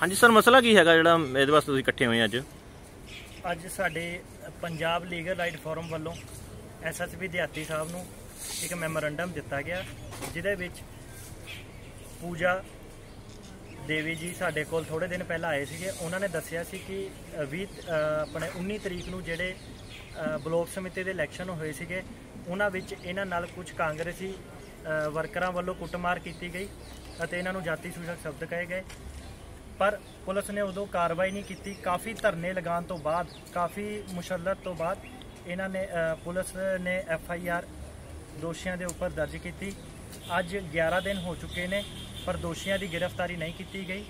ਹਾਂਜੀ ਸਰ ਮਸਲਾ ਕੀ ਹੈਗਾ ਜਿਹੜਾ ਇਹਦੇ ਵਾਸਤੇ ਤੁਸੀਂ ਇਕੱਠੇ ਹੋਏ ਅੱਜ? ਅੱਜ ਸਾਡੇ ਪੰਜਾਬ ਲੀਗਲ ਰਾਈਟ ਫੋਰਮ ਵੱਲੋਂ ਐਸਐਸਪੀ ਦਿਹਾਤੀ ਸਾਹਿਬ ਨੂੰ ਇੱਕ ਮੈਮੋਰੰਡਮ ਦਿੱਤਾ ਗਿਆ ਜਿਹਦੇ ਵਿੱਚ ਪੂਜਾ ਦੇਵੀ ਜੀ ਸਾਡੇ ਕੋਲ ਥੋੜੇ ਦਿਨ ਪਹਿਲਾਂ ਆਏ ਸੀਗੇ। ਉਹਨਾਂ ਨੇ ਦੱਸਿਆ ਸੀ ਕਿ ਅ, 20 ਆਪਣੇ 19 ਤਰੀਕ ਨੂੰ ਜਿਹੜੇ ਬਲੋਕ ਸਮਿਤੀ ਦੇ ਇਲੈਕਸ਼ਨ ਹੋਏ ਸੀਗੇ ਉਹਨਾਂ ਵਿੱਚ ਇਹਨਾਂ ਨਾਲ ਕੁਝ ਕਾਂਗਰਸੀ ਵਰਕਰਾਂ ਵੱਲੋਂ ਕੁੱਟਮਾਰ ਕੀਤੀ ਗਈ ਅਤੇ ਇਹਨਾਂ ਨੂੰ ਜਾਤੀ ਸੂਚਕ ਸ਼ਬਦ ਕਹੇ ਗਏ। ਪਰ ਪੁਲਿਸ ਨੇ ਉਦੋਂ ਕਾਰਵਾਈ ਨਹੀਂ ਕੀਤੀ। ਕਾਫੀ ਧਰਨੇ ਲਗਾਉਣ ਤੋਂ ਬਾਅਦ, ਕਾਫੀ ਮੁਸ਼ੱਲਤ ਤੋਂ ਬਾਅਦ ਇਹਨਾਂ ਨੇ ਪੁਲਿਸ ਨੇ ਐਫ ਆਈ ਆਰ ਦੋਸ਼ੀਆਂ ਦੇ ਉੱਪਰ ਦਰਜ ਕੀਤੀ। ਅੱਜ 11 ਦਿਨ ਹੋ ਚੁੱਕੇ ਨੇ, ਪਰ ਦੋਸ਼ੀਆਂ ਦੀ ਗ੍ਰਿਫਤਾਰੀ ਨਹੀਂ ਕੀਤੀ ਗਈ।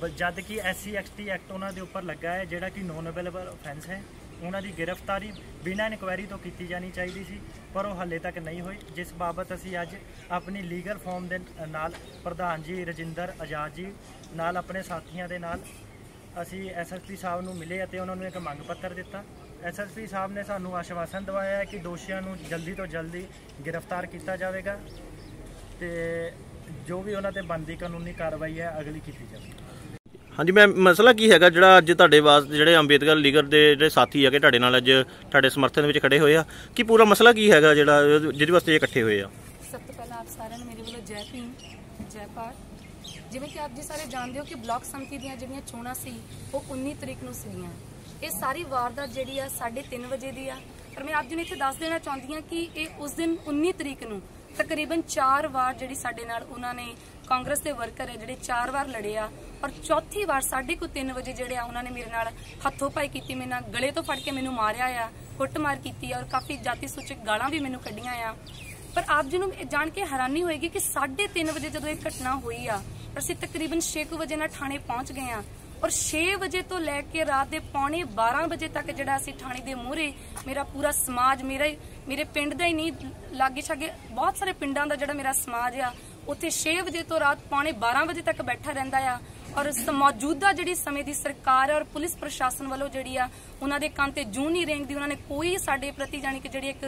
ਬ- ਜਦ ਕਿ ਐਸਸੀ ਐਕਸਟੀ ਐਕਟ ਉਹਨਾਂ ਦੇ ਉੱਪਰ ਲੱਗਾ ਹੈ, ਜਿਹੜਾ ਕਿ ਨੋਨ ਅਵੇਲੇਬਲ ਆਫੈਂਸ ਹੈ। ਉਹਨਾਂ ਦੀ ਗ੍ਰਿਫਤਾਰੀ ਬਿਨਾਂ ਇਨਕੁਆਇਰੀ ਤੋਂ ਕੀਤੀ ਜਾਣੀ ਚਾਹੀਦੀ ਸੀ, ਪਰ ਉਹ ਹਾਲੇ ਤੱਕ ਨਹੀਂ ਹੋਈ, ਜਿਸ ਬਾਬਤ ਅਸੀਂ ਅੱਜ ਆਪਣੀ ਲੀਗਲ ਫਾਰਮ ਦੇ ਨਾਲ ਪ੍ਰਧਾਨ ਜੀ ਰਜਿੰਦਰ ਆਜ਼ਾਦ ਜੀ ਨਾਲ ਆਪਣੇ ਸਾਥੀਆਂ ਦੇ ਨਾਲ ਅਸੀਂ ਐਸਐਸਪੀ ਸਾਹਿਬ ਨੂੰ ਮਿਲੇ ਅਤੇ ਉਹਨਾਂ ਨੂੰ ਇੱਕ ਮੰਗ ਪੱਤਰ ਦਿੱਤਾ। ਐਸਐਸਪੀ ਸਾਹਿਬ ਨੇ ਸਾਨੂੰ ਆਸ਼ਵਾਸਨ ਦਿਵਾਇਆ ਹੈ ਕਿ ਦੋਸ਼ੀਆਂ ਨੂੰ ਜਲਦੀ ਤੋਂ ਜਲਦੀ ਗ੍ਰਿਫਤਾਰ ਕੀਤਾ ਜਾਵੇਗਾ ਤੇ ਜੋ ਵੀ ਉਹਨਾਂ ਤੇ ਬਣਦੀ ਕਾਨੂੰਨੀ ਕਾਰਵਾਈ ਹੈ, ਅਗਲੀ ਕੀਤੀ ਜਾਵੇਗੀ। ਹਾਂਜੀ, ਮੈਂ ਮਸਲਾ ਕੀ ਹੈਗਾ, ਜਿਹੜਾ ਅੱਜ ਤੁਹਾਡੇ ਵਾਸਤੇ ਜਿਹੜੇ ਅੰਬੇਦਕਰ ਲੀਗਰ ਦੇ ਜਿਹੜੇ ਸਾਥੀ ਹੈਗੇ ਤੁਹਾਡੇ ਨਾਲ ਅੱਜ, ਤੁਹਾਡੇ ਸਮਰਥਨ ਵਿੱਚ ਖੜੇ ਹੋਏ ਆ, ਕੀ ਪੂਰਾ ਮਸਲਾ ਕੀ ਹੈਗਾ ਜਿਹੜਾ, ਜਿਹਦੇ ਵਾਸਤੇ ਇਹ ਇਕੱਠੇ ਹੋਏ ਆ? ਸਭ ਤੋਂ ਪਹਿਲਾਂ ਆਪ ਸਾਰਿਆਂ ਨੂੰ ਮੇਰੇ ਵੱਲੋਂ ਜੈ ਭੀਮ, ਜੈ ਭਾਰਤ ਜਿਵੇਂ ਕਿ ਆਪ ਜੀ ਸਾਰੇ ਜਾਣਦੇ ਹੋ ਕਿ ਬਲਾਕ ਸੰਮਤੀ ਦੀਆਂ ਜਿਹੜੀਆਂ ਚੋਣਾਂ ਸੀ, ਉਹ 19 ਤਰੀਕ ਨੂੰ ਸੀਗੀਆਂ। ਇਹ ਸਾਰੀ ਵਾਰਦਾਤ ਜਿਹੜੀ ਆ 3:30 ਵਜੇ ਦੀ ਆ। ਪਰ ਮੈਂ ਆਪ ਜੀ ਨੂੰ ਇੱਥੇ ਦੱਸ ਦੇਣਾ ਚਾਹੁੰਦੀ ਹਾਂ ਕਿ ਇਹ ਉਸ ਦਿਨ 19 ਤਰੀਕ ਨੂੰ ਤਕਰੀਬਨ 4 ਵਾਰ ਜਿਹੜੀ ਸਾਡੇ ਨਾਲ ਉਹਨਾਂ ਨੇ ਕਾਂਗਰਸ ਦੇ ਵਰਕਰ ਹੈ ਜਿਹੜੇ 4 ਵਾਰ ਲੜੇ ਆ ਔਰ ਚੌਥੀ ਵਾਰ 3:30 ਵਜੇ ਜਿਹੜੇ ਆ ਉਹਨਾਂ ਨੇ ਮੇਰੇ ਨਾਲ ਹੱਥੋਂ ਪਾਈ ਕੀਤੀ, ਮੇਰੇ ਨਾਲ ਗਲੇ ਤੋਂ ਫੜ ਕੇ ਮੈਨੂੰ ਮਾਰਿਆ ਆ, ਕੁੱਟਮਾਰ ਕੀਤੀ ਔਰ ਕਾਫੀ ਜਾਤੀ ਸੂਚਕ ਗਾਲਾਂ ਵੀ ਮੈਨੂੰ ਕੱਢੀਆਂ ਆ। ਪਰ ਆਪ ਜੀ ਨੂੰ ਜਾਣ ਕੇ ਹੈਰਾਨੀ ਹੋਏਗੀ ਕਿ 3:30 ਵਜੇ ਜਦੋਂ ਇਹ ਘਟਨਾ ਹੋਈ ਆ, ਅਸੀਂ ਤਕਰੀਬਨ 6 ਵਜੇ ਨਾਲ ਥਾਣੇ ਪਹੁੰਚ ਗਏ ਆ। ਔਰ 6 ਵਜੇ ਤੋਂ ਲੈ ਕੇ ਰਾਤ ਦੇ ਪੌਣੇ 12 ਵਜੇ ਤੱਕ ਜਿਹੜਾ ਅਸੀਂ ਥਾਣੇ ਦੇ ਮੂਹਰੇ, ਮੇਰਾ ਪੂਰਾ ਸਮਾਜ, ਮੇਰਾ ਮੇਰੇ ਪਿੰਡ ਦਾ ਹੀ ਨਹੀਂ, ਲਾਗੇ ਛਾਗੇ ਬਹੁਤ ਸਾਰੇ ਪਿੰਡਾਂ ਦਾ ਜਿਹੜਾ ਮੇਰਾ ਸਮਾਜ ਆ, ਉੱਥੇ 6 ਵਜੇ ਤੋਂ ਰਾਤ ਪੌਣੇ 12 ਵਜੇ ਤੱਕ ਬੈਠਾ ਰਹਿੰਦਾ ਆ। ਔਰ ਮੌਜੂਦਾ ਜਿਹੜੀ ਸਮੇਂ ਦੀ ਸਰਕਾਰ ਔਰ ਪੁਲਿਸ ਪ੍ਰਸ਼ਾਸਨ ਵੱਲੋਂ ਜਿਹੜੀ ਆ, ਉਹਨਾਂ ਦੇ ਕੰਨ ਤੇ ਜੂੰ ਨਹੀਂ ਰੇਂਗਦੀ ਉਹਨਾਂ ਨੇ ਕੋਈ ਸਾਡੇ ਪ੍ਰਤੀ ਜਾਣੀ ਕਿ ਜਿਹੜੀ ਇੱਕ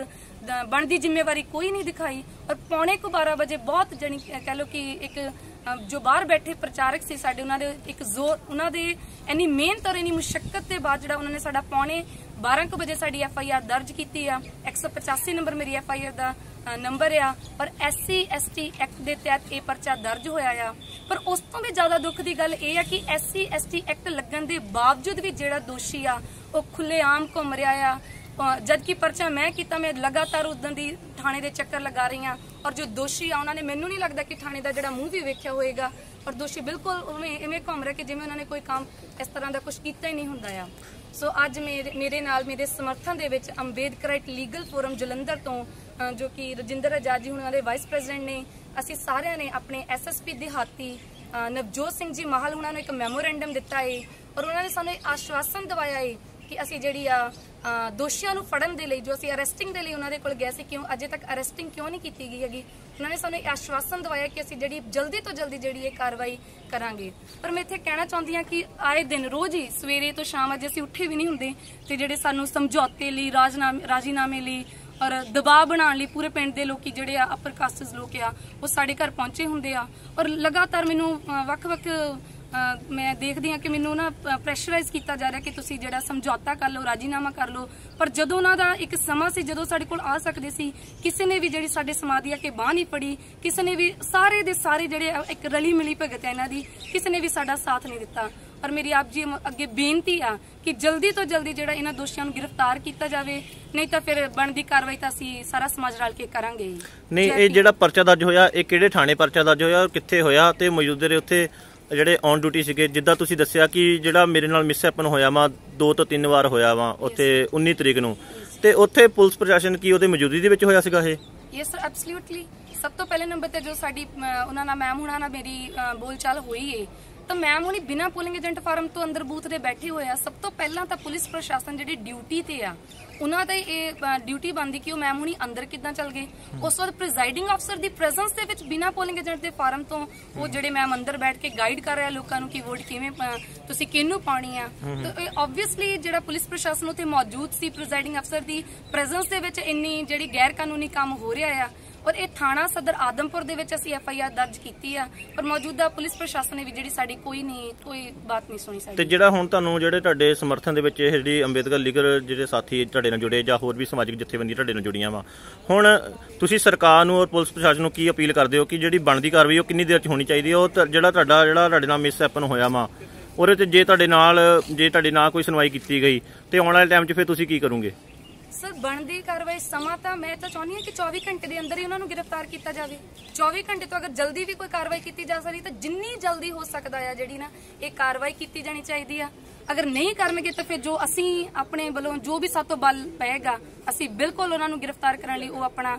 ਬਣਦੀ ਜ਼ਿੰਮੇਵਾਰੀ ਕੋਈ ਨਹੀਂ ਦਿਖਾਈ। ਔਰ ਪੌਣੇ ਕੁ 12 ਵਜੇ ਬਹੁਤ ਜਾਣੀ ਕਿ, ਕਹਿ ਲਓ ਕਿ ਇੱਕ ਜੋ ਬਾਹਰ ਬੈਠੇ ਪ੍ਰਚਾਰਕ ਸੀ ਸਾਡੇ, ਉਹਨਾਂ ਦੇ ਇੱਕ ਜ਼ੋਰ, ਉਹਨਾਂ ਦੇ ਇੰਨੀ ਮਿਹਨਤ ਔਰ ਇੰਨੀ ਮੁਸ਼ਕਲ ਦੇ ਬਾਅਦ ਜਿਹੜਾ ਉਹਨਾਂ ਨੇ ਸਾਡਾ ਪੌਣੇ 12 ਕੁ ਵਜੇ ਸਾਡੀ ਐਫ ਆਈ ਆਰ ਦਰਜ ਕੀਤੀ ਆ 185 ਨੰਬਰ ਮੇਰੀ ਐਫ ਆਈ ਆਰ ਦਾ ਨੰਬਰ ਆ ਔਰ ਐਸਸੀ ਐਸਟੀ ਐਕਟ ਦੇ ਤਹਿਤ ਇਹ ਪਰਚਾ ਦਰਜ ਹੋਇਆ ਆ। ਪਰ ਉਸ ਤੋਂ ਵੀ ਜ਼ਿਆਦਾ ਦੁੱਖ ਦੀ ਗੱਲ ਇਹ ਆ ਕਿ ਐਸਸੀ ਐਸਟੀ ਐਕਟ ਲੱਗਣ ਦੇ ਬਾਵਜੂਦ ਵੀ ਜਿਹੜਾ ਦੋਸ਼ੀ ਆ ਉਹ ਖੁੱਲੇਆਮ ਘੁੰਮ ਰਿਹਾ ਆ। ਅ, ਜਦ ਕਿ ਪਰਚਾ ਮੈਂ ਕੀਤਾ ਮੈਂ ਲਗਾਤਾਰ ਉਦੋਂ ਦੀ ਥਾਣੇ ਦੇ ਚੱਕਰ ਲਗਾ ਰਹੀ ਆ। ਔਰ ਜੋ ਦੋਸ਼ੀ ਆ ਉਹਨਾਂ ਨੇ ਮੈਨੂੰ ਨਹੀਂ ਲੱਗਦਾ ਕਿ ਥਾਣੇ ਦਾ ਜਿਹੜਾ ਮੂੰਹ ਵੀ ਵੇਖਿਆ ਹੋਏਗਾ। ਔਰ ਦੋਸ਼ੀ ਬਿਲਕੁਲ ਉਵੇਂ ਇਵੇਂ ਘੁੰਮ ਰਿਹਾ ਕਿ ਜਿਵੇਂ ਉਹਨਾਂ ਨੇ ਕੋਈ ਕੰਮ ਇਸ ਤਰ੍ਹਾਂ ਦਾ ਕੁਝ ਕੀਤਾ ਹੀ ਨਹੀਂ ਹੁੰਦਾ ਆ। ਸੋ ਅੱਜ ਮੇਰੇ ਮੇਰੇ ਨਾਲ ਮੇਰੇ ਸਮਰਥਨ ਦੇ ਵਿੱਚ ਅੰਬੇਦਕਰਾਈਟ ਲੀਗਲ ਫੋਰਮ ਜਲੰਧਰ ਤੋਂ ਜੋ ਕਿ ਰਜਿੰਦਰ ਆਜ਼ਾਦ ਜੀ ਹੁਣਾਂ ਦੇ ਵਾਈਸ ਪ੍ਰੈਜ਼ੀਡੈਂਟ ਨੇ, ਅਸੀਂ ਸਾਰਿਆਂ ਨੇ ਆਪਣੇ ਐਸਐਸਪੀ ਦਿਹਾਤੀ ਨਵਜੋਤ ਸਿੰਘ ਜੀ ਮਾਹਲ ਹੁਣਾਂ ਨੂੰ ਇੱਕ ਮੈਮੋਰੈਂਡਮ ਦਿੱਤਾ ਏ। ਔਰ ਉਹਨਾਂ ਨੇ ਸਾਨੂੰ ਆਸ਼ਵਾਸਨ ਦਿਵਾਇਆ ਏ ਕਿ ਅਸੀਂ ਜਿਹੜੀ ਆ ਦੋਸ਼ੀਆਂ ਨੂੰ ਫੜਨ ਦੇ ਲਈ, ਜੋ ਅਸੀਂ ਅਰੈਸਟਿੰਗ ਦੇ ਲਈ ਉਹਨਾਂ ਦੇ ਕੋਲ ਗਏ ਸੀ, ਕਿਉਂ ਅਜੇ ਤੱਕ ਅਰੈਸਟਿੰਗ ਕਿਉਂ ਨਹੀਂ ਕੀਤੀ ਗਈ ਹੈਗੀ? ਉਹਨਾਂ ਨੇ ਸਾਨੂੰ ਇਹ ਆਸ਼ਵਾਸਨ ਦਵਾਇਆ ਕਿ ਅਸੀਂ ਜਿਹੜੀ ਜਲਦੀ ਤੋਂ ਜਲਦੀ ਜਿਹੜੀ ਇਹ ਕਾਰਵਾਈ ਕਰਾਂਗੇ। ਪਰ ਮੈਂ ਇੱਥੇ ਕਹਿਣਾ ਚਾਹੁੰਦੀ ਹਾਂ ਕਿ ਆਏ ਦਿਨ, ਰੋਜ਼ ਹੀ ਸਵੇਰੇ ਤੋਂ ਸ਼ਾਮ ਅਜੇ ਅਸੀਂ ਉੱਠੇ ਵੀ ਨਹੀਂ ਹੁੰਦੇ ਤੇ ਜਿਹੜੇ ਸਾਨੂੰ ਸਮਝੌਤੇ ਲਈ, ਰਾਜਨਾਮੇ, ਰਾਜੀਨਾਮੇ ਲਈ ਔਰ ਦਬਾਅ ਬਣਾਉਣ ਲਈ ਪੂਰੇ ਪਿੰਡ ਦੇ ਲੋਕੀ ਜਿਹੜੇ ਆ ਅਪਰ ਕਾਸਟਸ ਲੋਕ ਆ, ਉਹ ਸਾਡੇ ਘਰ ਪਹੁੰਚੇ ਹੁੰਦੇ ਆ। ਔਰ ਲਗਾਤਾਰ ਮੈਨੂੰ ਵੱਖ-ਵੱਖ ਮੈਂ ਦੇਖਦੀ ਹਾਂ ਕਿ ਮੈਨੂੰ ਨਾ ਪ੍ਰੈਸ਼ਰਾਈਜ਼ ਕੀਤਾ ਜਾ ਰਿਹਾ ਕਿ ਤੁਸੀਂ ਜਿਹੜਾ ਸਮਝੌਤਾ ਕਰ ਲਓ ਰਾਜੀਨਾਮਾ ਕਰ ਲਓ ਪਰ ਜਦੋਂ ਉਹਨਾਂ ਦਾ ਇੱਕ ਸਮਾਂ ਸੀ ਜਦੋਂ ਸਾਡੇ ਕੋਲ ਆ ਸਕਦੇ ਸੀ ਕਿਸੇ ਨੇ ਵੀ ਜਿਹੜੀ ਸਾਡੇ ਸਮਾਜ ਦੀ ਆ ਕੇ ਬਾਹ ਨਹੀਂ ਪੜੀ ਕਿਸੇ ਨੇ ਵੀ ਸਾਰੇ ਦੇ ਸਾਰੇ ਜਿਹੜੇ ਇੱਕ ਰਲੀ ਮਿਲੀ ਭਗਤ ਹੈ ਇਹਨਾਂ ਦੀ ਕਿਸੇ ਨੇ ਵੀ ਸਾਡਾ ਸਾਥ ਨਹੀਂ ਦਿੱਤਾ ਔਰ ਮੇਰੀ ਆਪ ਜੀ ਅੱਗੇ ਬੇਨਤੀ ਆ ਕਿ ਜਲਦੀ ਤੋਂ ਜਲਦੀ ਜਿਹੜਾ ਇਹਨਾਂ ਦੋਸ਼ੀਆਂ ਨੂੰ ਗ੍ਰਿਫਤਾਰ ਕੀਤਾ ਜਾਵੇ ਨਹੀਂ ਤਾਂ ਫਿਰ ਬਣਦੀ ਕਾਰਵਾਈ ਤਾਂ ਅਸੀਂ ਸਾਰਾ ਸਮਾਜ ਰਲ ਕੇ ਕਰਾਂਗੇ। ਨਹੀਂ ਇਹ। ਜਿਹੜਾ ਪਰਚਾ ਦਰਜ ਹੋਇਆ ਇਹ ਕਿਹੜੇ ਥਾਣੇ ਪਰਚਾ ਦਰਜ ਹੋਇਆ ਔਰ ਕਿੱਥੇ ਹੋਇਆ ਤੇ ਮੌਜੂਦੇ ਦੇ ਉੱਥੇ ਜਿਹੜੇ ਔਨ ਡਿਊਟੀ ਸੀਗੇ ਜਿੱਦਾਂ ਤੁਸੀਂ ਦੱਸਿਆ ਕਿ ਜਿਹੜਾ ਮੇਰੇ ਨਾਲ ਮਿਸਹੈਪਨ ਹੋਇਆ ਵਾ ਦੋ ਤੋਂ ਤਿੰਨ ਵਾਰ ਹੋਇਆ ਵਾ ਉੱਥੇ 19 ਤਰੀਕ ਨੂੰ। ਤੇ ਉੱਥੇ ਪੁਲਿਸ ਪ੍ਰਸ਼ਾਸਨ ਕੀ ਉਹਦੇ ਮੌਜੂਦਗੀ ਦੇ ਵਿੱਚ ਹੋਇਆ ਸੀਗਾ ਇਹ? ਯੈਸ ਸਰ ਐਬਸੋਲੂਟਲੀ ਸਭ ਤੋਂ ਪਹਿਲੇ ਨੰਬਰ ਤੇ ਜੋ ਸਾਡੀ ਉਹਨਾਂ ਨਾਲ ਮੈਮ ਹੁਣਾਂ ਨਾਲ ਮੇਰੀ ਬੋਲਚਾਲ ਹੋਈ ਏ। ਤਾਂ ਮੈਮ ਹੁਣੀ ਬਿਨਾਂ ਪੋਲਿੰਗ ਏਜੰਟ ਫਾਰਮ ਤੋਂ ਅੰਦਰ ਬੂਥ ਦੇ ਬੈਠੇ ਹੋਏ ਆ। ਸਭ ਤੋਂ ਪਹਿਲਾਂ ਤਾਂ ਪੁਲਿਸ ਪ੍ਰਸ਼ਾਸਨ ਜਿਹੜੀ ਡਿਊਟੀ ਤੇ ਆ ਉਹਨਾਂ ਦਾ ਇਹ ਡਿਊਟੀ ਬੰਦੀ ਕਿ ਉਹ ਮੈਮ ਹੁਣੀ ਅੰਦਰ ਕਿੱਦਾਂ ਚੱਲ ਗਏ। ਉਸ ਤੋਂ ਬਾਅਦ ਪ੍ਰੀਜ਼ਾਈਡਿੰਗ ਅਫਸਰ ਦੀ ਪ੍ਰੈਜ਼ੈਂਸ ਦੇ ਵਿੱਚ ਬਿਨਾਂ ਪੋਲਿੰਗ ਏਜੰਟ ਦੇ ਫਾਰਮ ਤੋਂ ਉਹ ਜਿਹੜੇ ਮੈਮ ਅੰਦਰ ਬੈਠ ਕੇ ਗਾਈਡ ਕਰ ਰਿਹਾ ਲੋਕਾਂ ਨੂੰ ਕਿ ਵੋਟ ਕਿਵੇਂ ਤੁਸੀਂ ਕਿਹਨੂੰ ਪਾਣੀ ਆ। ਤਾਂ ਇਹ ਆਬਵੀਅਸਲੀ ਜਿਹੜਾ ਪੁਲਿਸ ਪ੍ਰਸ਼ਾਸਨ ਉੱਥੇ ਮੌਜੂਦ ਸੀ ਪ੍ਰੀਜ਼ਾਈਡਿੰਗ ਅਫਸਰ ਦੀ ਪ੍ਰੈਜ਼ੈਂਸ ਦੇ ਵਿੱਚ ਇੰਨੀ ਜਿਹੜੀ ਗੈਰ ਕਾਨੂੰਨੀ ਕੰਮ ਹੋ ਰਿਹਾ ਆ ਔਰ ਇਹ ਥਾਣਾ ਸਦਰ ਆਦਮਪੁਰ ਦੇ ਵਿੱਚ ਅਸੀਂ ਐਫ ਆਈ ਆਰ ਦਰਜ ਕੀਤੀ ਆ, ਪਰ ਮੌਜੂਦਾ ਪੁਲਿਸ ਪ੍ਰਸ਼ਾਸਨ ਨੇ ਵੀ ਜਿਹੜੀ ਸਾਡੀ ਕੋਈ ਨਹੀਂ, ਕੋਈ ਬਾਤ ਨਹੀਂ ਸੁਣੀ ਤੇ ਜਿਹੜਾ ਹੁਣ ਤੁਹਾਨੂੰ ਜਿਹੜੇ ਤੁਹਾਡੇ ਸਮਰਥਨ ਦੇ ਵਿੱਚ ਇਹ ਜਿਹੜੀ ਅੰਬੇਦਕਰ ਲੀਗਲ ਜਿਹੜੇ ਸਾਥੀ ਤੁਹਾਡੇ ਨਾਲ ਜੁੜੇ ਜਾਂ ਹੋਰ ਵੀ ਸਮਾਜਿਕ ਜਥੇਬੰਦੀਆਂ ਤੁਹਾਡੇ ਨਾਲ ਜੁੜੀਆਂ ਵਾ, ਹੁਣ ਤੁਸੀਂ ਸਰਕਾਰ ਨੂੰ ਔਰ ਪੁਲਿਸ ਪ੍ਰਸ਼ਾਸਨ ਨੂੰ ਕੀ ਅਪੀਲ ਕਰਦੇ ਹੋ ਕਿ ਜਿਹੜੀ ਬਣਦੀ ਕਾਰਵਾਈ ਉਹ ਕਿੰਨੀ ਦੇਰ ਚ ਹੋਣੀ ਚਾਹੀਦੀ ਹੈ? ਉਹ ਜਿਹੜਾ ਤੁਹਾਡਾ, ਜਿਹੜਾ ਤੁਹਾਡੇ ਨਾਲ ਮਿਸ ਹੈਪਨ ਹੋਇਆ ਵਾ, ਉਹਦੇ ਤੇ ਜੇ ਤੁਹਾਡੇ ਨਾਲ, ਜੇ ਤੁਹਾਡੇ ਨਾਲ ਕੋਈ ਸੁਣਵਾਈ ਕੀਤੀ ਗਈ ਤੇ ਆਉਣ ਵਾਲੇ ਟਾਈਮ 'ਚ ਫਿਰ ਤੁਸੀਂ ਕੀ ਕਰੋਗੇ? ਸਰ, ਬਣਦੀ ਕਾਰਵਾਈ ਸਮਾਂ ਤਾਂ ਮੈਂ ਤਾਂ ਚਾਹੁੰਦੀ ਹਾਂ ਕਿ 24 ਘੰਟੇ ਦੇ ਅੰਦਰ ਹੀ ਉਹਨਾਂ ਨੂੰ ਗ੍ਰਿਫਤਾਰ ਕੀਤਾ ਜਾਵੇ। 24 ਘੰਟੇ ਤੋਂ ਅਗਰ ਜਲਦੀ ਵੀ ਕੋਈ ਕਾਰਵਾਈ ਕੀਤੀ ਜਾ ਸਕਦੀ, ਤਾਂ ਜਿੰਨੀ ਜਲਦੀ ਹੋ ਸਕਦਾ ਆ ਜਿਹੜੀ ਨਾ ਇਹ ਕਾਰਵਾਈ ਕੀਤੀ ਜਾਣੀ ਚਾਹੀਦੀ ਆ। ਅਗਰ ਨਹੀਂ ਕਰਨਗੇ ਤਾਂ ਫਿਰ ਜੋ ਅਸੀਂ ਆਪਣੇ ਵੱਲੋਂ ਜੋ ਵੀ ਸਾਤੋਂ ਬਲ ਪਏਗਾ, ਅਸੀਂ ਬਿਲਕੁਲ ਉਹਨਾਂ ਨੂੰ ਗ੍ਰਿਫਤਾਰ ਕਰਨ ਲਈ ਉਹ ਆਪਣਾ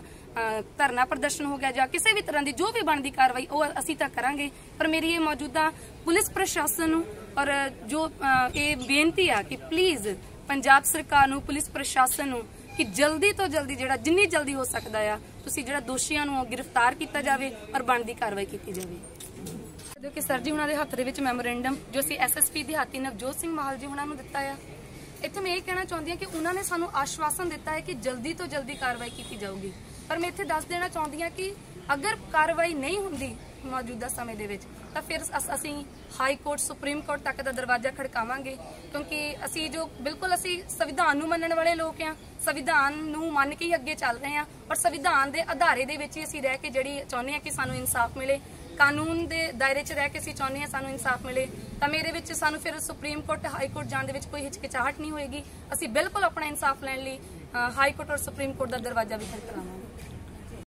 ਧਰਨਾ ਪ੍ਰਦਰਸ਼ਨ ਹੋ ਗਿਆ ਜਾਂ ਕਿਸੇ ਵੀ ਤਰ੍ਹਾਂ ਦੀ ਜੋ ਵੀ ਬਣਦੀ ਕਾਰਵਾਈ, ਉਹ ਅਸੀਂ ਤਾਂ ਕਰਾਂਗੇ। ਪਰ ਮੇਰੀ ਇਹ ਮੌਜੂਦਾ ਪੁਲਿਸ ਪ੍ਰਸ਼ਾਸਨ ਨੂੰ ਔਰ ਜੋ ਇਹ ਬੇਨਤੀ ਆ ਕਿ ਪਲੀਜ਼ ਪੰਜਾਬ ਸਰਕਾਰ ਨੂੰ, ਪੁਲਿਸ ਪ੍ਰਸ਼ਾਸਨ ਨੂੰ ਕਿ ਜਲਦੀ ਤੋਂ ਜਲਦੀ ਜਿਹੜਾ, ਜਿੰਨੀ ਜਲਦੀ ਹੋ ਸਕਦਾ ਆ, ਤੁਸੀਂ ਜਿਹੜਾ ਦੋਸ਼ੀਆਂ ਨੂੰ ਗ੍ਰਿਫਤਾਰ ਕੀਤਾ ਜਾਵੇ ਔਰ ਬਣਦੀ ਕਾਰਵਾਈ ਕੀਤੀ ਜਾਵੇ। ਜੋ ਕਿ ਸਰ ਜੀ, ਉਹਨਾਂ ਦੇ ਹੱਥ ਦੇ ਵਿੱਚ ਮੈਮੋਰੈਂਡਮ ਜੋ ਅਸੀਂ ਐਸਐਸਪੀ ਦਿਹਾਤੀ ਨਵਜੋਤ ਸਿੰਘ ਮਾਹਲ ਜੀ ਉਹਨਾਂ ਨੂੰ ਦਿੱਤਾ ਆ। ਇੱਥੇ ਮੈਂ ਇਹ ਕਹਿਣਾ ਚਾਹੁੰਦੀ ਹਾਂ ਕਿ ਉਹਨਾਂ ਨੇ ਸਾਨੂੰ ਆਸ਼ਵਾਸਨ ਦਿੱਤਾ ਹੈ ਕਿ ਜਲਦੀ ਤੋਂ ਜਲਦੀ ਕਾਰਵਾਈ ਕੀਤੀ ਜਾਊਗੀ। ਪਰ ਮੈਂ ਇੱਥੇ ਦੱਸ ਦੇਣਾ ਚਾਹੁੰਦੀ ਹਾਂ ਕਿ ਅਗਰ ਕਾਰਵਾਈ ਨਹੀਂ ਹੁੰਦੀ ਮੌਜੂਦਾ ਸਮੇਂ ਦੇ ਵਿੱਚ ਤਾਂ ਫਿਰ ਅਸੀਂ ਹਾਈ ਕੋਰਟ ਸੁਪਰੀਮ ਕੋਰਟ ਤੱਕ ਦਾ ਦਰਵਾਜ਼ਾ ਖੜਕਾਵਾਂਗੇ, ਕਿਉਂਕਿ ਅਸੀਂ ਜੋ ਬਿਲਕੁਲ ਅਸੀਂ ਸੰਵਿਧਾਨ ਨੂੰ ਮੰਨਣ ਵਾਲੇ ਲੋਕ ਆ ਸੰਵਿਧਾਨ ਨੂੰ ਮੰਨ ਕੇ ਹੀ ਅੱਗੇ ਚੱਲ ਰਹੇ ਆ ਔਰ ਸੰਵਿਧਾਨ ਦੇ ਆਧਾਰੇ ਦੇ ਵਿੱਚ ਹੀ ਅਸੀਂ ਰਹਿ ਕੇ ਜਿਹੜੀ ਚਾਹੁੰਦੇ ਆ ਕਿ ਸਾਨੂੰ ਇਨਸਾਫ ਮਿਲੇ, ਕਾਨੂੰਨ ਦੇ ਦਾਇਰੇ 'ਚ ਰਹਿ ਕੇ ਅਸੀਂ ਚਾਹੁੰਦੇ ਆ ਸਾਨੂੰ ਇਨਸਾਫ ਮਿਲੇ, ਤਾਂ ਮੇਰੇ ਵਿੱਚ ਸਾਨੂੰ ਫਿਰ ਸੁਪਰੀਮ ਕੋਰਟ ਹਾਈ ਕੋਰਟ ਜਾਣ ਦੇ ਵਿੱਚ ਕੋਈ ਹਿਚਕਿਚਾਹਟ ਨਹੀਂ ਹੋਏਗੀ, ਅਸੀਂ ਬਿਲਕੁਲ ਆਪਣਾ ਇਨਸਾਫ ਲੈਣ ਲਈ ਹਾਈ ਕੋਰਟ ਔਰ ਸੁਪਰੀਮ ਕੋਰਟ ਦਾ ਦਰਵਾਜ਼ਾ ਵੀ ਖੜਕਾਵਾਂਗੇ।